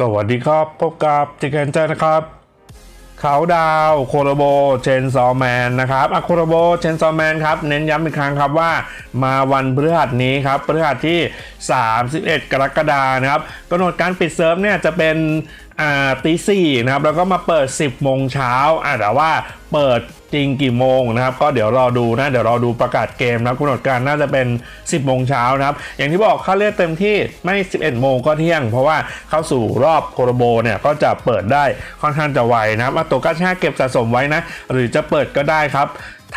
สวัสดีครับพบกับจิเกนเจนะครับเขาดาวโคโรโบเชนซอแมนนะครับอะโคโรโบเชนซอแมนครับ เน้นย้ำอีกครั้งครับว่ามาวันพฤหัสนี้ครับพฤหัสที่ 31 กรกฎาคมนะครับกำหนดการปิดเซิร์ฟเนี่ยจะเป็น ตีสี่นะครับแล้วก็มาเปิด 10โมงเช้าอ่าแต่ว่าเปิดจริงกี่โมงนะครับก็เดี๋ยวรอดูนะเดี๋ยวรอดูประกาศเกมนะครับกำหนดการน่าจะเป็น 10โมงเช้านะครับอย่างที่บอกค่าเลือกเต็มที่ไม่ 11โมงก็เที่ยง เพราะว่าเข้าสู่รอบโคโรโบเนี่ยก็จะเปิดได้ค่อนข้างจะไวนะครับมาตัวกาชาเก็บสะสมไว้นะหรือจะเปิดก็ได้ครับ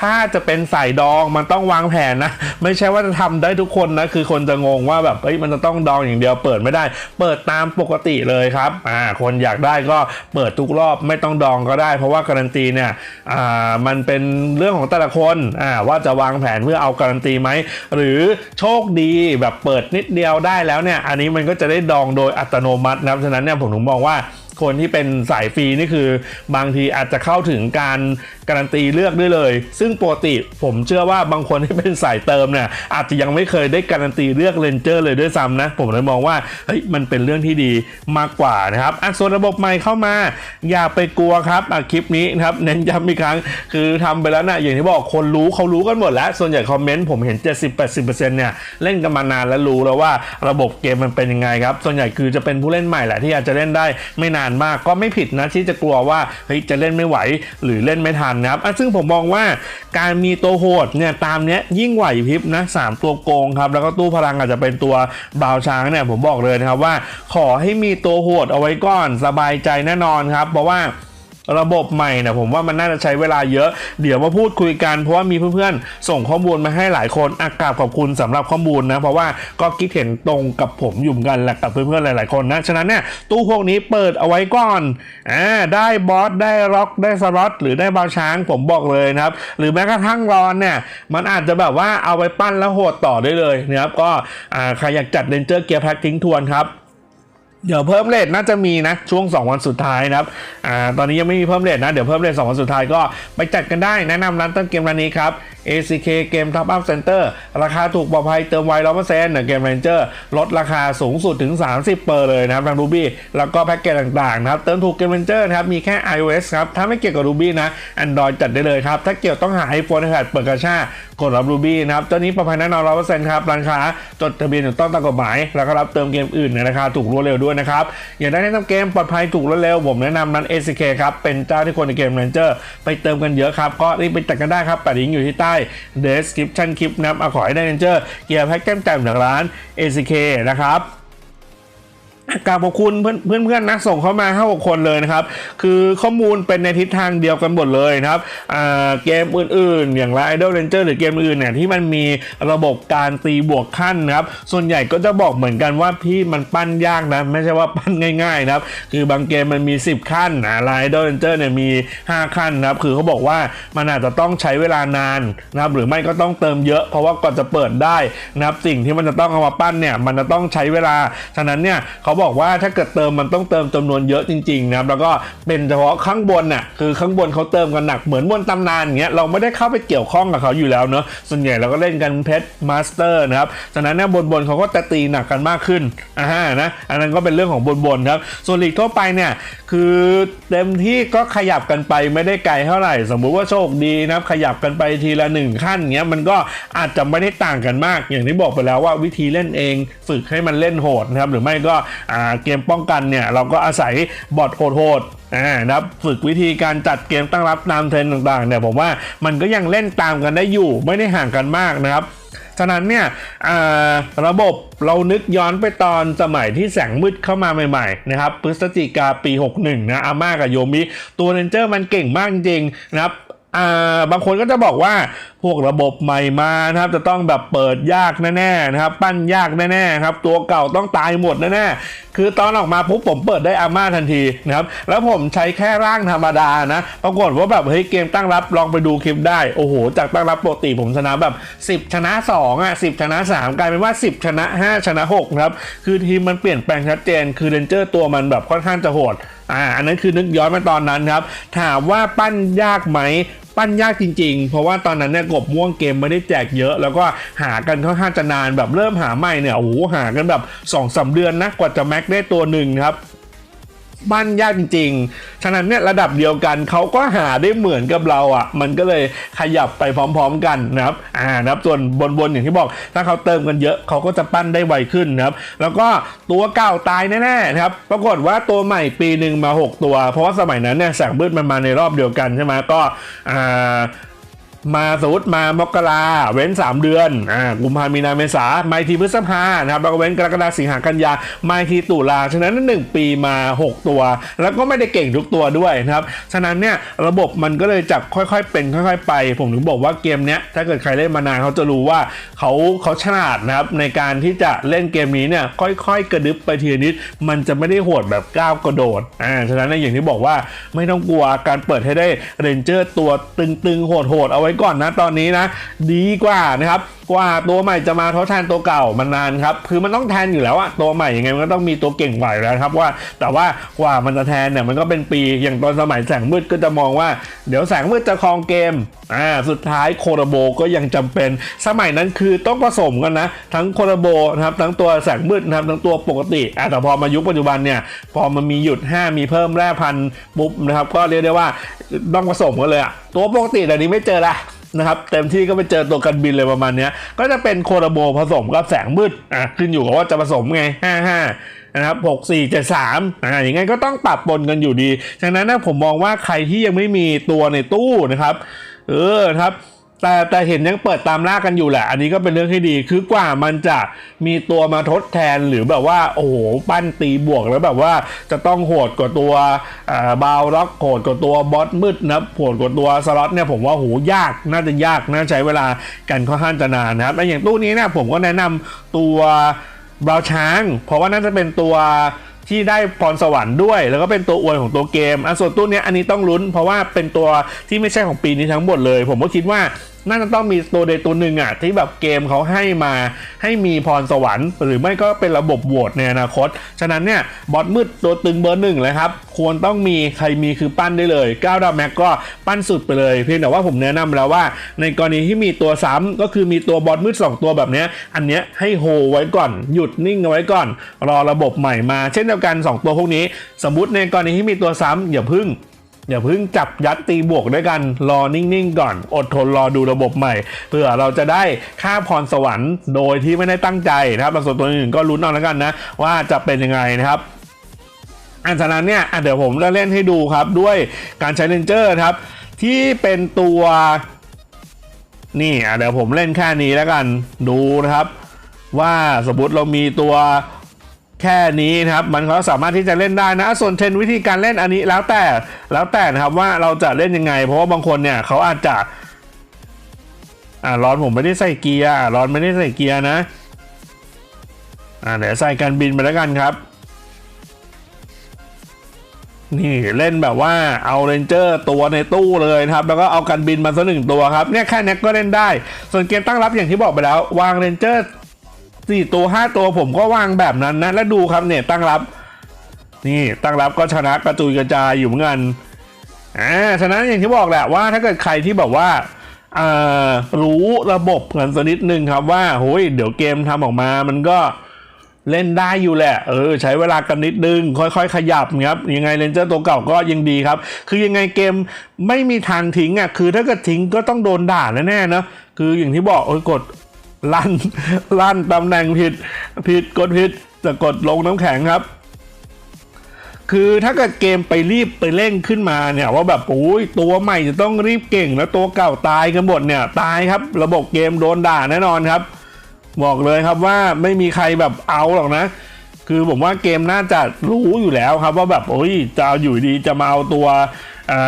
ถ้าจะเป็นสายดองมันต้องวางแผนนะ ไม่ใช่ว่าจะทำได้ทุกคนนะ คือคนจะงงว่าแบบเอ้ยมันจะต้องดองอย่างเดียวเปิดไม่ได้ เปิดตามปกติเลยครับอ่าคนอยากได้ก็เปิดทุกรอบไม่ต้องดองก็ได้ เพราะว่าการันตีเนี่ยอ่ามันเป็นเรื่องของแต่ละคนอ่าว่าจะวางแผนเพื่อเอาการันตีไหมหรือโชคดีแบบเปิดนิดเดียวได้แล้วเนี่ย อันนี้มันก็จะได้ดองโดยอัตโนมัตินะครับฉะนั้นเนี่ยผมถึงมองว่า คนที่เป็นสายฟรีนี่คือบางทีอาจจะเข้าถึงการการันตีเลือกได้เลย ซึ่งปกติผมเชื่อว่าบางคนที่เป็นสายเติมเนี่ยอาจจะยังไม่เคยได้การันตีเลือกเลนเจอร์เลยด้วยซ้ำนะ ผมเลยมองว่าเฮ้ยมันเป็นเรื่องที่ดีมากกว่านะครับอะส่วนระบบใหม่เข้ามา อย่าไปกลัวครับอะคลิปนี้นะครับเน้นย้ำอีกครั้ง คือทำไปแล้วนะอย่างที่บอกคนรู้เขารู้กันหมดแล้ว ส่วนใหญ่คอมเมนต์ผมเห็น 70-80%เนี่ยเล่นกันมานานแล้วรู้แล้วว่าระบบเกมมันเป็นยังไงครับส่วนใหญ่คือจะเป็นผู้เล่นใหม่แหละที่อาจจะเล่นได้ไม่นานมากก็ไม่ผิดนะที่จะกลัวว่าเฮ้ยจะเล่นไม่ไหวหรือเล่นไม่ทันนะครับซึ่งผมมองว่าการมีตัวโหดเนี่ยตามเนี้ยยิ่งไหวพริบนะสามตัวโกงครับแล้วก็ตู้พลังอาจจะเป็นตัวบาวช้างเนี่ยผมบอกเลยนะครับว่า ขอให้มีตัวโหดเอาไว้ก่อนสบายใจแน่นอนครับ เพราะว่า ระบบใหม่เนี่ยผมว่ามันน่าจะใช้เวลาเยอะ เดี๋ยวมาพูดคุยกัน เพราะว่ามีเพื่อนๆ ส่งข้อมูลมาให้หลายคนอากราบขอบคุณสำหรับข้อมูลนะ เพราะว่าก็คิดเห็นตรงกับผมอยู่กันแหละกับเพื่อนๆ หลายๆคนนะ ฉะนั้นเนี่ยตู้พวกนี้เปิดเอาไว้ก่อนอ่าได้บอสได้ล็อกได้สล็อตหรือได้บาช้างผมบอกเลยนะครับ หรือแม้กระทั่งรอนเนี่ยมันอาจจะแบบว่าเอาไปปั้นแล้วโหดต่อได้เลยนะครับก็อ่าใครอยากจัดเรนเจอร์เกียร์แพ็กทิ้งทวนครับ เดี๋ยวเพิ่มเลทน่าจะมีนะช่วง 2 วันสุดท้ายนะครับอ่าตอนนี้ยังไม่มีเพิ่มเลทนะ เดี๋ยวเพิ่มเลท2 วันสุดท้ายก็ไปจัดกันได้แนะนำร้านต้นเกมร้านนี้ครับ ACK เกม Top Up Center ราคาถูกปลอดภัยเติมไวร้อยเปอร์เซ็นต์เกม Ranger ลดราคาสูงสุดถึง 30เปอร์เลยนะครับทาง Ruby แล้วก็แพ็กเกจต่างๆนะครับ เติมถูกเกม Ranger นะครับ มีแค่ iOS ครับ ถ้าไม่เกี่ยวกับ Ruby นะ Android จัดได้เลยครับ ถ้าเกี่ยวต้องหา iPhone iPad เปิดกระชา กดรับรูบี้นะครับเจ้านี้ปลอดภัยแน่นอนร้อยเปอร์เซ็นต์ครับร้านค้าจดทะเบียนถูกต้องตามกฎหมาย แล้วก็รับเติมเกมอื่นในราคาถูกรวดเร็วด้วยนะครับ อยากได้แนะนำเกมปลอดภัยถูกรวดเร็ว ผมแนะนำนั้น ACK ครับ เป็นเจ้าที่คนในเกม Ranger ไปเติมกันเยอะครับ ก็รีบไปจัดกันได้ครับแปดลิงก์อยู่ที่ใต้ description คลิปนะครับเอาขอให้ได้ Ranger เกียร์แพ็กแกมแต่มจากร้าน ACK นะครับ กราบขอบคุณเพื่อนเพื่อนเพื่อนๆนะส่งเข้ามาห้าหกคนเลยนะครับ คือข้อมูลเป็นในทิศทางเดียวกันหมดเลยนะครับเกมอื่นๆ อย่างไร Idol Ranger หรือเกมอื่นเนี่ยที่มันมีระบบการตีบวกขั้นนะครับ ส่วนใหญ่ก็จะบอกเหมือนกันว่าพี่มันปั้นยากนะ ไม่ใช่ว่าปั้นง่ายๆนะครับ คือบางเกมมันมี 10 ขั้นอ่า Idol Ranger เนี่ยมี 5 ขั้นนะครับ คือเขาบอกว่ามันอาจจะต้องใช้เวลานานนะครับ หรือไม่ก็ต้องเติมเยอะ เพราะว่าก่อนจะเปิดได้นะครับ สิ่งที่มันจะต้องเอามาปั้นเนี่ย มันจะต้องใช้เวลา ฉะนั้นเนี่ยเขาบอกว่าถ้าเกิดเติมมันต้องเติมจำนวนเยอะจริงๆนะครับแล้วก็เป็นเฉพาะข้างบนน่ะคือข้างบนเขาเติมกันหนักเหมือนบนตำนานอย่างเงี้ยเราไม่ได้เข้าไปเกี่ยวข้องกับเขาอยู่แล้วเนอะส่วนใหญ่เราก็เล่นกันเพชรมาสเตอร์นะครับฉะนั้นเนี่ยบนๆเขาก็จะตีหนักกันมากขึ้นอ่าฮะนะอันนั้นก็เป็นเรื่องของบนๆครับส่วนลีกทั่วไปเนี่ยคือเต็มที่ก็ขยับกันไปไม่ได้ไกลเท่าไหร่ สมมุติว่าโชคดีนะครับขยับกันไปทีละหนึ่งขั้นเงี้ยมันก็อาจจะไม่ได้ต่างกันมาก อย่างที่บอกไปแล้วว่าวิธีเล่นเอง ฝึกให้มันเล่นโหดนะครับหรือไม่ก็เกมป้องกันเนี่ยเราก็อาศัยบอทโหดนะครับฝึกวิธีการจัดเกมตั้งรับตามเทรนต่างๆเนี่ยผมว่ามันก็ยังเล่นตามกันได้อยู่ไม่ได้ห่างกันมากนะครับฉะนั้นเนี่ยระบบเรานึกย้อนไปตอนสมัยที่แสงมืดเข้ามาใหม่ๆนะครับพฤศจิกาปี 61 นะอาม่ากับโยมิ ตัวเรนเจอร์มันเก่งมากจริงนะครับ บางคนก็จะบอกว่าพวกระบบใหม่มานะครับ จะต้องแบบเปิดยากแน่ๆนะครับ ปั้นยากแน่ๆครับ ตัวเก่าต้องตายหมดแน่ๆคือตอนออกมาปุ๊บผมเปิดได้อาม่าทันทีนะครับ แล้วผมใช้แค่ร่างธรรมดานะปรากฏว่าแบบเฮ้ยเกมตั้งรับลองไปดูคลิปได้ โอ้โห จากตั้งรับปกติผมชนะแบบ 10 ชนะ 2อะ10 ชนะ 3 กลายเป็นว่า 10 ชนะ 5 ชนะ6นะครับคือทีมมันเปลี่ยนแปลงชัดเจน คือเรนเจอร์ตัวมันแบบค่อนข้างจะโหด อ่าอันนั้นคือนึกย้อนมาตอนนั้นครับ ถามว่าปั้นยากไหมปั้นยากจริงๆ เพราะว่าตอนนั้นเนี่ยกบม่วงเกมไม่ได้แจกเยอะ แล้วก็หากันค่อนข้างจะนานแบบเริ่มหาใหม่เนี่ยโอ้โหหากันแบบ2อสเดือนนะกว่าจะแม็กได้ตัวหนึ่งครับ บ้านยากจริงๆ ฉะนั้นเนี่ยระดับเดียวกันเขาก็หาได้เหมือนกับเราอะ มันก็เลยขยับไปพร้อมๆกันนะครับ อ่านะครับ ส่วนบนๆอย่างที่บอก ถ้าเขาเติมกันเยอะเขาก็จะปั้นได้ไวขึ้นนะครับ แล้วก็ตัวเก่าตายแน่ๆนะครับ ปรากฏว่าตัวใหม่ปีหนึ่งมา 6 ตัว เพราะว่าสมัยนั้นเนี่ยแสงมืดมันมาในรอบเดียวกันใช่ไหมก็ อ่า มาสมมติมามกราเว้น 3 เดือนอ่ากุมภามีนาเมษามาอีกทีพฤษภานะครับแล้วก็เว้นกรกฎาสิงหากันยาไมาอีกทีตุลาฉะนั้น 1 ปีมา 6 ตัว แล้วก็ไม่ได้เก่งทุกตัวด้วยนะครับฉะนั้นเนี่ยระบบมันก็เลยจับค่อยๆ เป็นค่อย ๆ ไป ผมถึงบอกว่าเกมเนี้ยถ้าเกิดใครเล่นมานานเขาจะรู้ว่าเขาเขาฉลาดนะครับในการที่จะเล่นเกมนี้เนี่ยค่อยๆ กระดึบไปทีนิด มันจะไม่ได้โหดแบบก้าวกระโดดอ่าฉะนั้นเนี่ยอย่างที่บอกว่าไม่ต้องกลัวการเปิดให้ได้เรนเจอร์ตัวตึงๆโหดๆเอาไว้ก่อนนะตอนนี้นะ ดีกว่านะครับ กว่าตัวใหม่จะมาทดแทนตัวเก่ามันนานครับ คือมันต้องแทนอยู่แล้วอะตัวใหม่ยังไงมันก็ต้องมีตัวเก่งกว่าแล้วครับว่า แต่ว่ากว่ามันจะแทนเนี่ยมันก็เป็นปีอย่างตอนสมัยแสงมืดก็จะมองว่า เดี๋ยวแสงมืดจะครองเกมอ่าสุดท้ายโคโรโบก็ยังจำเป็น สมัยนั้นคือต้องผสมกันนะ ทั้งโคโรโบนะครับทั้งตัวแสงมืดนะครับทั้งตัวปกติอ่าแต่พอมายุคปัจจุบันเนี่ยพอมันมีหยุด 5 มีเพิ่มแร่พันปุ๊บนะครับก็เรียกได้ว่าต้องผสมกันเลยอะตัวปกติแต่นี้ไม่เจอละ นะครับเต็มที่ก็ไปเจอตัวกันบินเลยประมาณนี้ก็จะเป็นโคโรโบผสมกับแสงมืดอะขึ้นอยู่กับว่าจะผสมไง 55 นะครับ 64 73อ่าอย่างงั้นก็ต้องปรับปนกันอยู่ดีฉะนั้นนะผมมองว่าใครที่ยังไม่มีตัวในตู้นะครับ เออครับ แต่แต่เห็นยังเปิดตามล่ากันอยู่แหละ อันนี้ก็เป็นเรื่องที่ดี คือกว่ามันจะมีตัวมาทดแทนหรือแบบว่า โอ้โห ปั้นตีบวกแล้วแบบว่าจะต้องโหดกว่าตัวอ่าบาวล็อกโหดกว่าตัวบอสมืดนับโหดกว่าตัวสล็อตเนี่ยผมว่าโหยากน่าจะยากน่าใช้เวลากันค่อนข้างจะนานนะครับแล้วอย่างตู้นี้เนี่ยผมก็แนะนำตัวบราวช้าง เพราะว่าน่าจะเป็นตัว ที่ได้พรสวรรค์ด้วย แล้วก็เป็นตัวอวยของตัวเกมอันส่วนตู้เนี้ยอันนี้ต้องลุ้น เพราะว่าเป็นตัวที่ไม่ใช่ของปีนี้ทั้งหมดเลย ผมก็คิดว่า น่าจะต้องมีตัวใดตัวหนึ่งอะที่แบบเกมเขาให้มาให้มีพรสวรรค์ หรือไม่ก็เป็นระบบโหวตในอนาคต ฉะนั้นเนี่ยบอสมืดตัวตึงเบอร์หนึ่งเลยครับ ควรต้องมีใครมีคือปั้นได้เลยก้าวดาวแม็กก็ปั้นสุดไปเลย เพียงแต่ว่าผมแนะนำแล้วว่า ในกรณีที่มีตัวซ้ำก็คือมีตัวบอสมืดสองตัวแบบเนี้ยอันเนี้ยให้โฮไว้ก่อน หยุดนิ่งเอาไว้ก่อน รอระบบใหม่มา เช่นเดียวกัน 2 ตัวพวกนี้ สมมติในกรณีที่มีตัวซ้ำอย่าพึ่ง อย่าเพิ่งจับยัดตีบวกด้วยกัน รอนิ่ง ๆ ก่อน อดทนรอดูระบบใหม่ เพื่อเราจะได้ค่าพรสวรรค์โดยที่ไม่ได้ตั้งใจนะครับส่วนตัวอื่นก็ลุ้นเอาแล้วกันนะ ว่าจะเป็นยังไงนะครับอันฉะนั้นเนี่ยเดี๋ยวผมจะเล่นให้ดูครับด้วยการใช้เลนเจอร์ครับ ที่เป็นตัวนี่เดี๋ยวผมเล่นแค่นี้แล้วกันดูนะครับ ว่าสมมติเรามีตัว แค่นี้นะครับมันก็สามารถที่จะเล่นได้นะ ส่วนเทรนวิธีการเล่นอันนี้แล้วแต่แล้วแต่นะครับว่าเราจะเล่นยังไง เพราะว่าบางคนเนี่ยเขาอาจจะอ่าร้อนผมไม่ได้ใส่เกียร์อะร้อนไม่ได้ใส่เกียร์นะอ่าเดี๋ยวใส่การบินไปแล้วกันครับ นี่เล่นแบบว่าเอาเรนเจอร์ตัวในตู้เลยนะครับ แล้วก็เอากันบินมาสักหนึ่งตัวครับเนี่ยแค่นี้ก็เล่นได้ ส่วนเกมตั้งรับอย่างที่บอกไปแล้ว วางเรนเจอร์ สี่ตัวห้าตัวผมก็วางแบบนั้นนะ แล้วดูครับเนี่ยตั้งรับ นี่ตั้งรับก็ชนะกระจุยกระจายอยู่เหมือนกันอ่าฉะนั้นอย่างที่บอกแหละว่าถ้าเกิดใครที่แบบว่าอ่ารู้ระบบกันสักนิดนึงครับว่าโอ้ยเดี๋ยวเกมทำออกมา มันก็เล่นได้อยู่แหละ เออ ใช้เวลากันนิดนึง ค่อยๆ ขยับครับยังไงเลนเจอร์ตัวเก่าก็ยังดีครับ คือยังไงเกมไม่มีทางทิ้งอะคือถ้าเกิดทิ้งก็ต้องโดนด่าแน่ๆนะคืออย่างที่บอกเออกด ลั่นลั่นตำแหน่งผิดผิดกดผิดจะกดลงน้ำแข็งครับ คือถ้าเกิดเกมไปรีบไปเร่งขึ้นมาเนี่ยว่าแบบโอ้ยตัวใหม่จะต้องรีบเก่งแล้วตัวเก่าตายกันหมดเนี่ยตายครับ ระบบเกมโดนด่าแน่นอนครับ บอกเลยครับว่าไม่มีใครแบบเอาหรอกนะ คือผมว่าเกมน่าจะรู้อยู่แล้วครับ ว่าแบบโอ้ยจะเอาอยู่ดีจะมาเอาตัวเอ่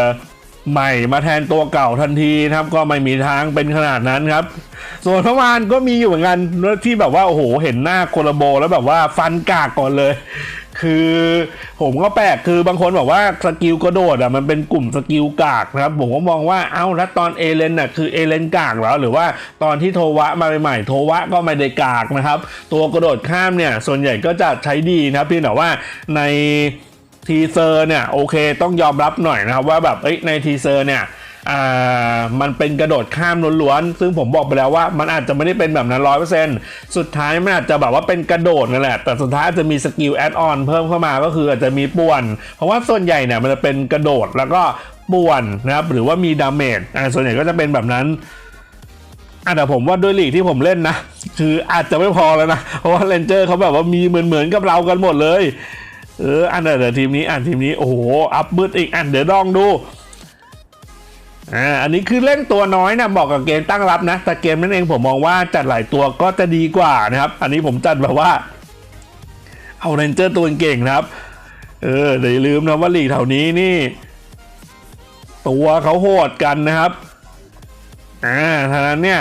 อ ใหม่มาแทนตัวเก่าทันทีนะครับ ก็ไม่มีทางเป็นขนาดนั้นครับ ส่วนเมื่อวานก็มีอยู่เหมือนกันที่แบบว่าโอ้โหเห็นหน้าโคลาโบ แล้วแบบว่าฟันกากก่อนเลย คือผมก็แปลกคือบางคนบอกว่าสกิลกระโดดอะมันเป็นกลุ่มสกิลกากนะครับ ผมก็มองว่าเอ้าแล้วตอนเอเลนน่ะคือเอเลนกากเหรอหรือว่าตอนที่โทวะมาใหม่ๆโทวะก็ไม่ได้กากนะครับ ตัวกระโดดข้ามเนี่ยส่วนใหญ่ก็จะใช้ดีนะครับเพียงแต่ว่าใน ทีเซอร์เนี่ยโอเคต้องยอมรับหน่อยนะครับว่าแบบในทีเซอร์เนี่ยมันเป็นกระโดดข้ามล้วนๆ ซึ่งผมบอกไปแล้วว่ามันอาจจะไม่ได้เป็นแบบนั้นร้อยเปอร์เซ็นต์สุดท้ายมันอาจจะแบบว่าเป็นกระโดดนั่นแหละ แต่สุดท้ายอาจจะมีสกิลแอดออนเพิ่มเข้ามาก็คืออาจจะมีป่วน เพราะว่าส่วนใหญ่เนี่ยมันจะเป็นกระโดดแล้วก็ป่วนนะครับหรือว่ามีดาเมจอ่าส่วนใหญ่ก็จะเป็นแบบนั้นอะแต่ผมว่าด้วยลีกที่ผมเล่นนะ คืออาจจะไม่พอแล้วนะ เพราะว่าเลนเจอร์เขาแบบว่ามีเหมือนเหมือนๆกับเรากันหมดเลย เอออันเดี๋ยวทีมนี้อันทีมนี้โอ้โหอัพมืดอีกอันเดี๋ยวลองดูอ่าอันนี้คือเล่นตัวน้อยนะบอกกับเกมตั้งรับนะ แต่เกมนั้นเองผมมองว่าจัดหลายตัวก็จะดีกว่านะครับ อันนี้ผมจัดแบบว่า เอาเรนเจอร์ตัวเก่งนะครับ เออเดี๋ยวอย่าลืมนะว่าลีกแถวนี้นี่ ตัวเขาโหดกันนะครับอ่าทางนั้นเนี่ย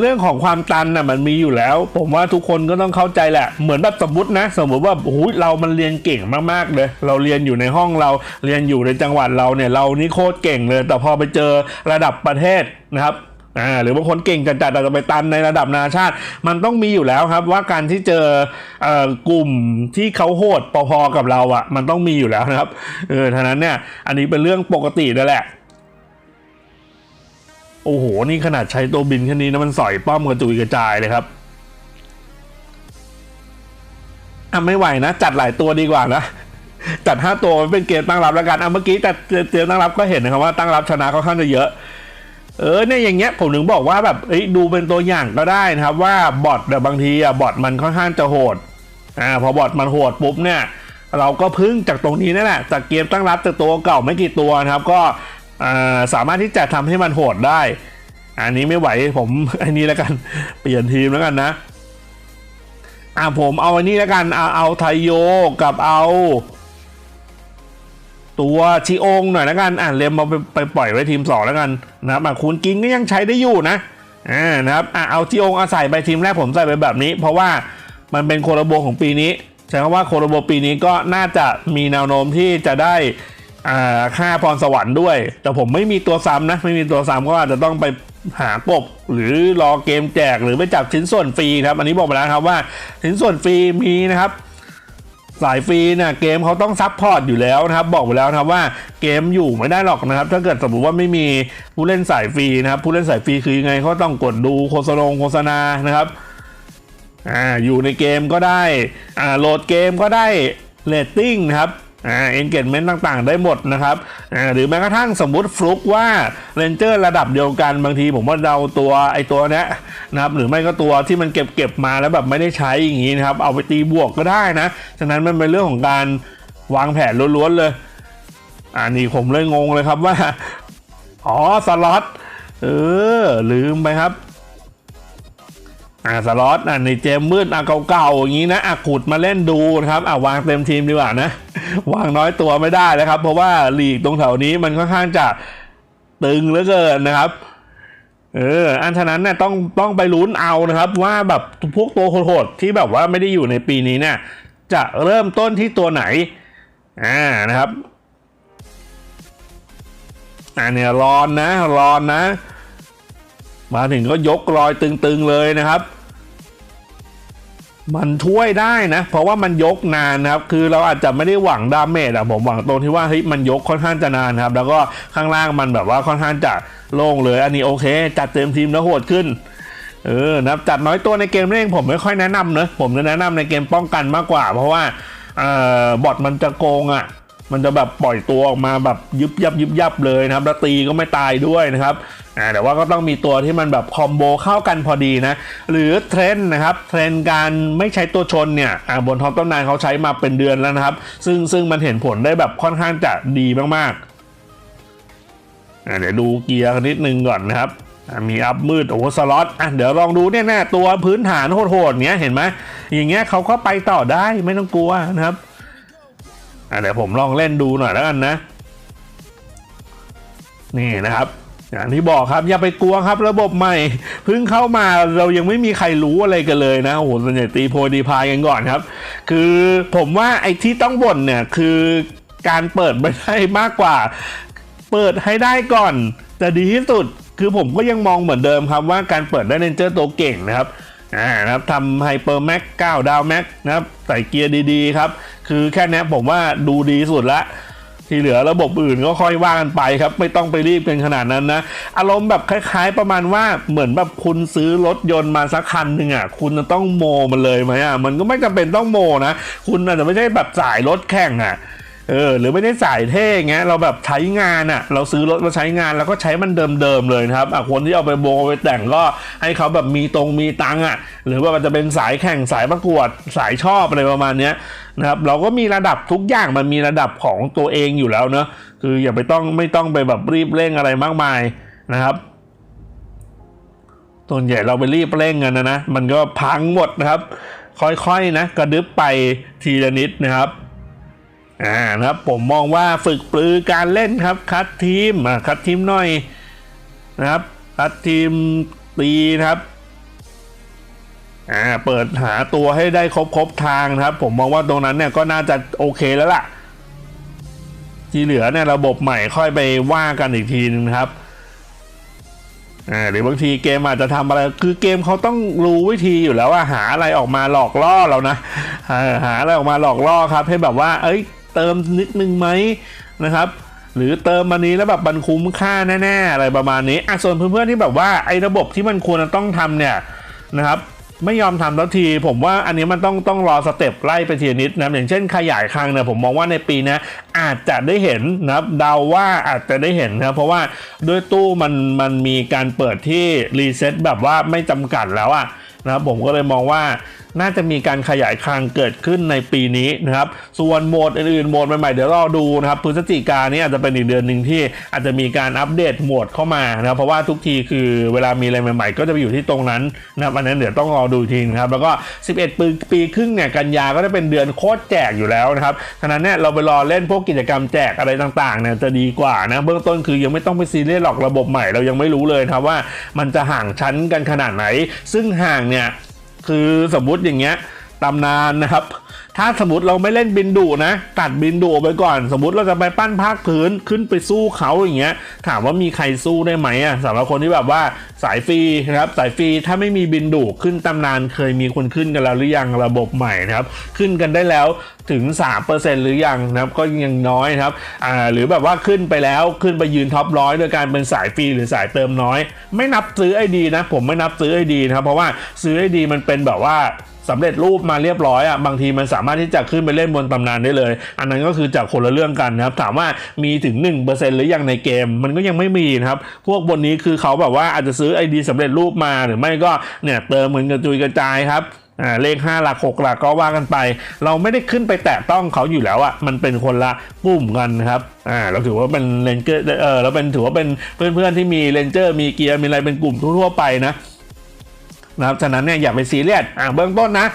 เรื่องของความตันน่ะมันมีอยู่แล้ว ผมว่าทุกคนก็ต้องเข้าใจแหละ เหมือนแบบสมมตินะ สมมติว่าโอ้โหเรามันเรียนเก่งมากๆเลย เราเรียนอยู่ในห้องเราเรียนอยู่ในจังหวัดเราเนี่ย เรานี่โคตรเก่งเลย แต่พอไปเจอระดับประเทศนะครับอ่าหรือบางคนเก่งจัดๆแต่จะไปตันในระดับนานาชาติ มันต้องมีอยู่แล้วครับว่าการที่เจอเอ่อกลุ่มที่เขาโหดพอๆกับเราอะ่ะ มันต้องมีอยู่แล้วนะครับเออทานั้นเนี่ยอันนี้เป็นเรื่องปกตินั่นแหละ โอ้โห นี่ขนาดใช้ตัวบินแค่นี้นะมันสอยป้อมกระจุยกระจายเลยครับอะไม่ไหวนะ จัดหลายตัวดีกว่านะ จัดห้าตัวมันเป็นเกมตั้งรับแล้วกันอะเมื่อกี้แต่เกมตั้งรับก็เห็นนะครับว่าตั้งรับชนะค่อนข้างจะเยอะ เออเนี่ยอย่างเงี้ยผมถึงบอกว่าแบบดูเป็นตัวอย่างก็ได้นะครับ ว่าบอทแต่บางทีอะบอทมันค่อนข้างจะโหดอ่าพอบอทมันโหดปุ๊บเนี่ย เราก็พึ่งจากตรงนี้นั่นแหละจากเกมตั้งรับจากตัวเก่าไม่กี่ตัวนะครับ ก็ สามารถที่จะทำให้มันโหดได้ อันนี้ไม่ไหวผมอันนี้แล้วกัน เปลี่ยนทีมแล้วกันนะ อ่าผมเอาอันนี้แล้วกันเอาเอาไทโยกับเอา ตัวชิองหน่อยแล้วกันอ่าเลมมาไปไปปล่อยไว้ทีมสองแล้วกันนะครับคุณกิงก็ยังใช้ได้อยู่นะอ่านะครับอ่าเอาชิองเอาใส่ไปทีมแรกผมใส่ไปแบบนี้ เพราะว่ามันเป็นโคโรโบของปีนี้ใช้คำว่าโคโรโบปีนี้ก็น่าจะมีแนวโน้มที่จะได้ อ่าค่าพรสวรรค์ด้วย แต่ผมไม่มีตัวซ้ำนะ ไม่มีตัวซ้ำก็อาจจะต้องไปหากบหรือรอเกมแจกหรือไปจับชิ้นส่วนฟรีครับ อันนี้บอกไปแล้วครับว่าชิ้นส่วนฟรีมีนะครับ สายฟรีนี่ยเกมเขาต้องซับพอร์ตอยู่แล้วนะครับ บอกไปแล้วครับว่าเกมอยู่ไม่ได้หรอกนะครับ ถ้าเกิดสมมติว่าไม่มีผู้เล่นสายฟรีนะครับ ผู้เล่นสายฟรีคือยังไงเขาต้องกดดูโฆษณาโฆษณานะครับอ่าอยู่ในเกมก็ได้อ่าโหลดเกมก็ได้เรตติ้งนะครับ อ่าเอนเกจเมนต์ต่างๆ ได้หมดนะครับอ่าหรือแม้กระทั่งสมมุติฟลุกว่าเรนเจอร์ระดับเดียวกันบางทีผมว่าเราตัวไอตัวเนี้ยนะครับหรือไม่ก็ตัวที่มันเก็บเก็บมาแล้วแบบไม่ได้ใช้อย่างนี้นะครับ เอาไปตีบวกก็ได้นะ ฉะนั้นมันเป็นเรื่องของการวางแผนล้วนๆเลยอันนี้ผมเลยงงเลยครับว่า อ๋อ สล็อตเออ ลืมไปครับ อ่าสล็อตอะในเจมมืดอะเก่าๆอย่างนี้นะอะขุดมาเล่นดูนะครับอะวางเต็มทีมดีกว่านะ วางน้อยตัวไม่ได้แล้วครับ เพราะว่าลีกตรงแถวนี้มันค่อนข้างจะตึงเหลือเกินนะครับเออ อันฉะนั้นเนี่ยต้องต้องไปลุ้นเอานะครับ ว่าแบบพวกตัวโหดๆที่แบบว่าไม่ได้อยู่ในปีนี้เนี่ย จะเริ่มต้นที่ตัวไหนอ่านะครับอ่าเนี่ยรอนนะรอนนะ มาถึงก็ยกรอยตึงๆเลยนะครับ มันช่วยได้นะ เพราะว่ามันยกนานนะครับ คือเราอาจจะไม่ได้หวังดาเมจอะผมหวังตรงที่ว่าเฮ้ยมันยกค่อนข้างจะนานครับ แล้วก็ข้างล่างมันแบบว่าค่อนข้างจะโล่งเลย อันนี้โอเค จัดเต็มทีมแล้วโหดขึ้นเออนะจัดน้อยตัวในเกมเล่นผมไม่ค่อยแนะนำเนอะผมจะแนะนำในเกมป้องกันมากกว่า เพราะว่าเอ่อบอทมันจะโกงอะ่ะ มันจะแบบปล่อยตัวออกมาแบบยุบยับยุบยับเลยนะครับแล้วตีก็ไม่ตายด้วยนะครับอ่าแต่ว่าก็ต้องมีตัวที่มันแบบคอมโบเข้ากันพอดีนะ หรือเทรนนะครับเทรนการไม่ใช้ตัวชนเนี่ยอ่าบนท็อปต้นนานเขาใช้มาเป็นเดือนแล้วนะครับ ซึ่งซึ่งมันเห็นผลได้แบบค่อนข้างจะดีมากๆเดี๋ยวดูเกียร์นิดนึงก่อนนะครับมีอัพมืดโอ้โหสล็อตอะเดี๋ยวลองดูเนี่ยแน่ตัวพื้นฐานโหดๆเนี้ยเห็นไหมอย่างเงี้ยเขาก็ไปต่อได้ไม่ต้องกลัวนะครับ อะเดี๋ยวผมลองเล่นดูหน่อยแล้วกันนะ นี่นะครับอย่างที่บอกครับอย่าไปกลัวครับระบบใหม่เพิ่งเข้ามาเรายังไม่มีใครรู้อะไรกันเลยนะโอ้โหส่วนใหญ่ตีโพดีพายกันก่อนครับ คือผมว่าไอ้ที่ต้องบ่นเนี่ยคือการเปิดไม่ได้มากกว่า เปิดให้ได้ก่อนจะดีที่สุด คือผมก็ยังมองเหมือนเดิมครับว่าการเปิดได้เรนเจอร์ตัวเก่งนะครับ อ่านะครับทำไฮเปอร์แม็ก9ดาวแม็กนะครับใส่เกียร์ดีๆครับ คือแค่เนี้ยผมว่าดูดีสุดละที่เหลือระบบอื่นก็ค่อยว่ากันไปครับ ไม่ต้องไปรีบกันขนาดนั้นนะ อารมณ์แบบคล้าย ๆ ประมาณว่าเหมือนแบบคุณซื้อรถยนต์มาสักคันหนึ่งอะคุณจะต้องโมมันเลยไหมอะมันก็ไม่จำเป็นต้องโมนะ คุณอาจจะไม่ใช่แบบสายรถแข่งอะ เออหรือไม่ได้สายเท่อย่างเงี้ยเราแบบใช้งานอะ่ะ เราซื้อรถมาใช้งานแล้วก็ใช้มันเดิมๆเลยนะครับอะคนที่เอาไปโบไปแต่งก็ให้เขาแบบมีตรงมีตังค์อะ หรือว่ามันจะเป็นสายแข่งสายประกวดสายชอบอะไรประมาณเนี้ยนะครับเราก็มีระดับทุกอย่างมันมีระดับของตัวเองอยู่แล้วเนอะคืออย่าไปต้องไม่ต้องไปแบบรีบเร่งอะไรมากมายนะครับส่วนใหญ่เราไปรีบเร่งกันนะนะมันก็พังหมดนะครับ ค่อยๆนะกระดึบไปทีละนิดนะครับ อ่านะครับผมมองว่าฝึกปรือการเล่นครับ คัดทีมอ่าคัดทีมหน่อยนะครับ คัดทีมตีนะครับอ่าเปิดหาตัวให้ได้ครบครบทางนะครับ ผมมองว่าตรงนั้นเนี่ยก็น่าจะโอเคแล้วล่ะ ที่เหลือเนี่ยระบบใหม่ค่อยไปว่ากันอีกทีนึงครับอ่าหรือบางทีเกมอาจจะทำอะไรคือเกมเขาต้องรู้วิธีอยู่แล้วว่าหาอะไรออกมาหลอกล่อเรานะหาอะไรออกมาหลอกล่อครับ ให้แบบว่า เอ้ย เติมนิดนึงไหมนะครับ หรือเติมมานี้แล้วแบบมันคุ้มค่าแน่ๆอะไรประมาณนี้อะส่วนเพื่อนๆที่แบบว่าไอ้ระบบที่มันควรจะต้องทำเนี่ยนะครับไม่ยอมทำทันที ผมว่าอันนี้มันต้องต้องรอสเต็ปไล่ไปทีนิดนะอย่างเช่นขยายคลังเนี่ยผมมองว่าในปีนี้อาจจะได้เห็นนะครับเดาว่าอาจจะได้เห็นนะเพราะว่าด้วยตู้มันมันมีการเปิดที่รีเซ็ตแบบว่าไม่จำกัดแล้วอะนะครับผมก็เลยมองว่า น่าจะมีการขยายคลังเกิดขึ้นในปีนี้นะครับ ส่วนโหมดอื่นๆโหมดใหม่ๆ เดี๋ยวรอดูนะครับพฤศจิกายนนี้อาจจะเป็นอีกเดือนหนึ่งที่อาจจะมีการอัปเดตโหมดเข้ามานะครับเพราะว่าทุกทีคือเวลามีอะไรใหม่ๆ ก็จะไปอยู่ที่ตรงนั้นนะครับอันนั้นเดี๋ยวต้องรอดูทีนะครับแล้วก็ 11 ปีปีครึ่งเนี่ยกันยาก็จะเป็นเดือนโคตรแจกอยู่แล้วนะครับฉะนั้นเนี่ยเราไปรอเล่นพวกกิจกรรมแจกอะไรต่างๆเนี่ยจะดีกว่านะเบื้องต้นคือยังไม่ต้องไปซีเรียสหรอกระบบใหม่เรายังไม่รู้เลยนะครับว่ามันจะห่างชั้นกันขนาดไหน ซึ่งห่างเนี่ย คือสมมุติอย่างเงี้ยตำนานนะครับ ถ้าสมมติเราไม่เล่นบินดุนะ ตัดบินดุไปก่อน สมมติเราจะไปปั้นภาคพื้นขึ้นไปสู้เขาอย่างเงี้ย ถามว่ามีใครสู้ได้ไหมอะสำหรับคนที่แบบว่าสายฟรีนะครับสายฟรีถ้าไม่มีบินดุขึ้นตำนานเคยมีคนขึ้นกันแล้วหรือยังระบบใหม่นะครับ ขึ้นกันได้แล้วถึง 3%หรือยังนะครับก็ยังน้อยครับอ่าหรือแบบว่าขึ้นไปแล้วขึ้นไปยืนท็อปร้อยโดยการเป็นสายฟรีหรือสายเติมน้อย ไม่นับซื้อไอดีนะ ผมไม่นับซื้อไอดีนะครับเพราะว่าซื้อไอดีมันเป็นแบบว่า สำเร็จรูปมาเรียบร้อยอะบางทีมันสามารถที่จะขึ้นไปเล่นบนตำนานได้เลย อันนั้นก็คือจากคนละเรื่องกันนะครับถามว่ามีถึง 1%หรือยังในเกมมันก็ยังไม่มีนะครับพวกบนนี้คือเขาแบบว่าอาจจะซื้อ ID สำเร็จรูปมาหรือไม่ก็เนี่ยเติมเหมือนกระจุยกระจายครับเลข 5 หลัก 6 หลักก็ว่ากันไป เราไม่ได้ขึ้นไปแตะต้องเขาอยู่แล้วอะมันเป็นคนละกลุ่มกันนะครับอ่าเราถือว่าเป็นเลนเจอร์เออเราเป็นถือว่าเป็นเพื่อนๆที่มีเลนเจอร์มีเกียร์มีอะไรเป็นกลุ่มทั่วๆไปนะ นะครับฉะนั้นเนี่ยอย่าไปซีเรียสอ่าเบื้องต้นนะ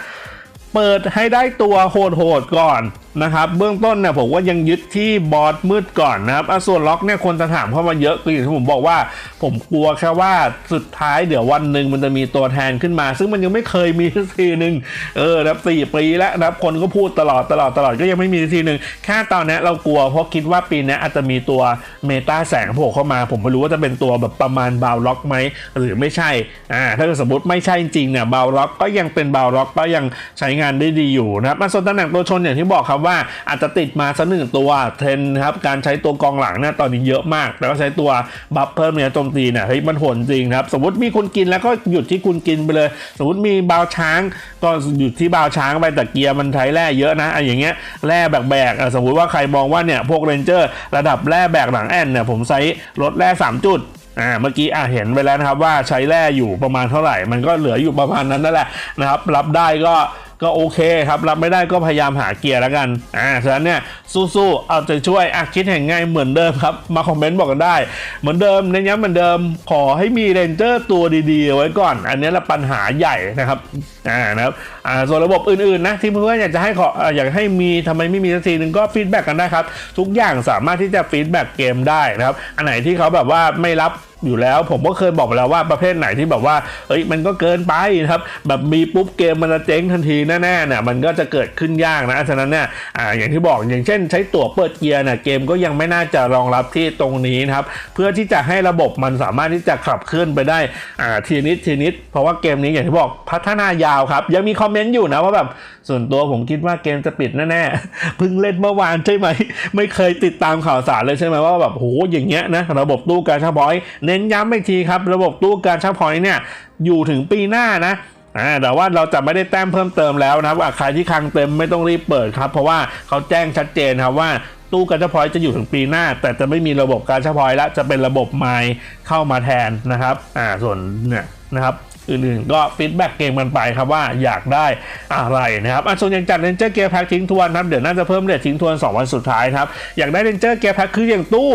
เปิดให้ได้ตัวโหดๆก่อน นะครับเบื้องต้นเนี่ยผมว่ายังยึดที่บอสมืดก่อนนะครับส่วนล็อกเนี่ยคนจะถามเข้ามาเยอะคืออย่างที่ผมบอกว่า ผมกลัวแค่ว่าสุดท้ายเดี๋ยววันหนึ่งมันจะมีตัวแทนขึ้นมา ซึ่งมันยังไม่เคยมีสักทีหนึ่งเออนะครับสี่ปีแล้วนะครับคนก็พูดตลอดตลอดตลอดก็ยังไม่มีสักทีหนึ่งแค่ตอนนี้เรากลัวเพราะคิดว่าปีนี้อาจจะมีตัวเมตาแสงโผล่เข้ามา ผมไม่รู้ว่าจะเป็นตัวแบบประมาณบาวล็อกไหมหรือไม่ใช่อ่าถ้าสมมติไม่ใช่จริงเนี่ยบาวล็อกก็ยังเป็นบาวล็อกก็ยังใช้งานได้ดีอยู่นะครับมาส่วนตำแหน่งตัวชนอย่างที่บอกครับว่าอาจจะติดมาสักหนึ่งตัวเทรนครับการใช้ตัวกองหลังเนี่ยตอนนี้เยอะมาก แล้วก็ใช้ตัวบัฟเพิ่มเนี่ยโจมตีเนี่ยเฮ้ยมันโหดจริงครับ สมมติมีคุณกินแล้วก็หยุดที่คุณกินไปเลย สมมติมีบาวช้างก็หยุดที่บาวช้างไปแต่เกียร์มันใช้แร่เยอะนะอะอย่างเงี้ยแร่แบกๆสมมติว่าใครมองว่าเนี่ยพวกเรนเจอร์ระดับแร่แบกหลังแอนเนี่ยผมใช้ลดแร่ 3 จุดอ่าเมื่อกี้อะเห็นไปแล้วนะครับว่าใช้แร่อยู่ประมาณเท่าไหร่ มันก็เหลืออยู่ประมาณนั้นนั่นแหละนะครับ รับได้ก็ ก็โอเคครับ รับไม่ได้ก็พยายามหาเกียร์แล้วกันอ่าฉะนั้นเนี่ยสู้ๆเอาใจช่วยอะคิดเห็นไงเหมือนเดิมครับ มาคอมเมนต์บอกกันได้ เหมือนเดิมเน้นย้ำเหมือนเดิมขอให้มีเรนเจอร์ตัวดีๆ ไว้ก่อน อันนี้แหละปัญหาใหญ่นะครับอ่านะครับอ่าส่วนระบบอื่นๆนะที่เพื่อนๆอยากจะให้ขออ่าอยากให้มีทำไมไม่มีสักทีหนึ่งก็ฟีดแบ็กกันได้ครับ ทุกอย่างสามารถที่จะฟีดแบ็กเกมได้นะครับ อันไหนที่เขาแบบว่าไม่รับอยู่แล้ว ผมก็เคยบอกไปแล้วว่าประเภทไหนที่แบบว่า เอ้ยมันก็เกินไปนะครับ แบบมีปุ๊บเกมมันจะเจ๊งทันทีแน่ๆเนี่ยมันก็จะเกิดขึ้นยากนะฉะนั้นเนี่ยอ่าอย่างที่บอกอย่างเช่น ใช้ตั๋วเปิดเกียร์เนี่ยเกมก็ยังไม่น่าจะรองรับที่ตรงนี้นะครับเพื่อที่จะให้ระบบมันสามารถที่จะขับเคลื่อนไปได้อ่าทีนิดทีนิด เพราะว่าเกมนี้อย่างที่บอกพัฒนายาวครับ ยังมีคอมเมนต์อยู่นะว่าแบบส่วนตัวผมคิดว่าเกมจะปิดแน่ๆเพิ่งเล่นเมื่อวานใช่ไหมไม่เคยติดตามข่าวสารเลยใช่ไหมว่าแบบโหอย่างเงี้ยนะระบบตู้การชาพอยเน้นย้ำอีกทีครับ ระบบตู้การชาพอยต์เนี่ยอยู่ถึงปีหน้านะแต่ว่าเราจะไม่ได้แต้มเพิ่มเติมแล้วนะครับอะใครที่คลังเต็มไม่ต้องรีบเปิดครับ เพราะว่าเขาแจ้งชัดเจนครับว่าตู้การชาพอยต์จะอยู่ถึงปีหน้า แต่จะไม่มีระบบการชาพอยต์แล้วจะเป็นระบบไมล์เข้ามาแทนนะครับอ่าส่วนเนี่ยนะครับอื่นๆก็ฟีดแบ็กเกมกันไปครับว่าอยากได้อะไรนะครับอะส่วนอย่างจัดเรนเจอร์เกียร์แพ็กทิ้งทวนครับเดี๋ยวน่าจะเพิ่มเรททิ้งทวน 2 วันสุดท้ายครับ อยากได้เรนเจอร์เกียร์แพ็กคืออย่างตู้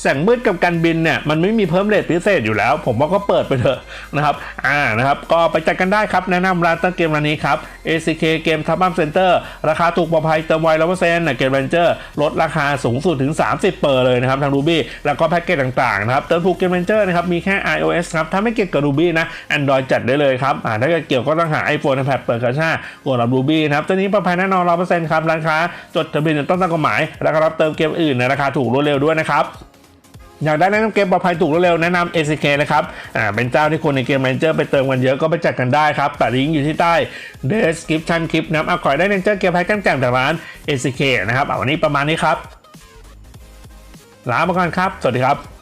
แสงมืดกับการบินเนี่ยมันไม่มีเพิ่มเรทพิเศษอยู่แล้ว ผมว่าก็เปิดไปเถอะนะครับอ่านะครับก็ไปจัดกันได้ครับ แนะนำร้านตั้งเกมร้านนี้ครับ ACK เกมทับบัมเซ็นเตอร์ราคาถูกปลอดภัยเติมไวร้อยเปอร์เซ็นต์เกมเรนเจอร์ลดราคาสูงสุดถึง 30 เปอร์เลยนะครับทาง Ruby แล้วก็แพ็กเกจต่างๆนะครับเติมถูกเกมเรนเจอร์นะครับมีแค่ iOS ครับถ้าไม่เกี่ยวกับ Ruby นะ Android จัดได้เลยครับอ่าถ้าเกิดเกี่ยวก็ต้องหา iPhone iPad เปิดกระชาหัวรับ Ruby นะครับตัวนี้ปลอดภัยแน่นอนร้อยเปอร์เซ็นต์ครับร้านค้าจดทะเบียนต้องตามกฎหมายแล้วก็รับเติมเกมอื่นในราคาถูกรวดเร็วด้วยนะครับ อยากได้แนะนำเกมปลอดภัยถูกเร็วแนะนำ ACK นะครับ อ่า เป็นเจ้าที่คนในเกมแมนเจอร์ไปเติมกันเยอะก็ไปจัดกันได้ครับแต่ลิงก์อยู่ที่ใต้ description คลิปนะเอาขอยได้เลนเจอร์เกมภัยกันแจ่มจากร้าน ACK นะครับ เอาวันนี้ประมาณนี้ครับ ลาไปก่อนครับ สวัสดีครับ